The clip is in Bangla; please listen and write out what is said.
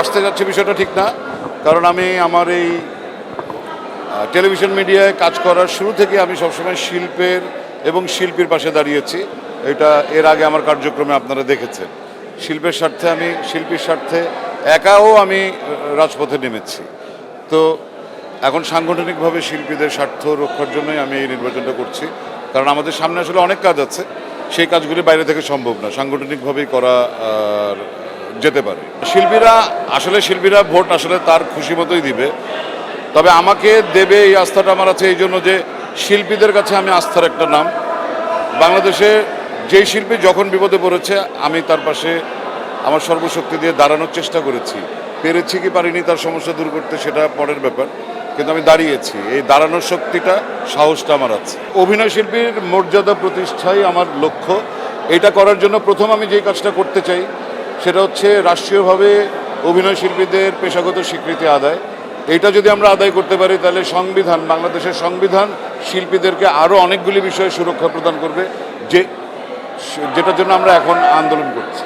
আসতে যাচ্ছে বিষয়টা ঠিক না। কারণ আমি আমার এই টেলিভিশন মিডিয়ায় কাজ করার শুরু থেকে আমি সবসময় শিল্পের এবং শিল্পীর পাশে দাঁড়িয়েছি। এটা এর আগে আমার কার্যক্রমে আপনারা দেখেছেন। শিল্পের স্বার্থে আমি, শিল্পীর স্বার্থে একাও আমি রাজপথে নেমেছি। তো এখন সাংগঠনিকভাবে শিল্পীদের স্বার্থ রক্ষার জন্যই আমি এই নির্বাচনটা করছি। কারণ আমাদের সামনে আসলে অনেক কাজ আছে। সেই কাজগুলি বাইরে থেকে সম্ভব না। সাংগঠনিকভাবেই করা যেতে পারে। শিল্পীরা, আসলে শিল্পীরা ভোট আসলে তার খুশি মতোই দিবে। তবে আমাকে দেবে এই আস্থাটা আমার আছে এই জন্য যে শিল্পীদের কাছে আমি আস্থার একটা নাম। বাংলাদেশে যেই শিল্পী যখন বিপদে পড়েছে, আমি তার পাশে আমার সর্বশক্তি দিয়ে দাঁড়ানোর চেষ্টা করেছি। পেরেছি কি পারিনি তার সমস্যা দূর করতে সেটা পরের ব্যাপার। কিন্তু আমি দাঁড়িয়েছি। এই দাঁড়ানোর শক্তিটা, সাহসটা আমার আছে। অভিনয় শিল্পীর মর্যাদা প্রতিষ্ঠাই আমার লক্ষ্য। এটা করার জন্য প্রথম আমি যেই কাজটা করতে চাই সেটা হচ্ছে রাষ্ট্রীয়ভাবে অভিনয় শিল্পীদের পেশাগত স্বীকৃতি আদায়। এটা যদি আমরা আদায় করতে পারি, তাহলে সংবিধান, বাংলাদেশের সংবিধান শিল্পীদেরকে আরও অনেকগুলি বিষয়ে সুরক্ষা প্রদান করবে, যে যেটার জন্য আমরা এখন আন্দোলন করছি।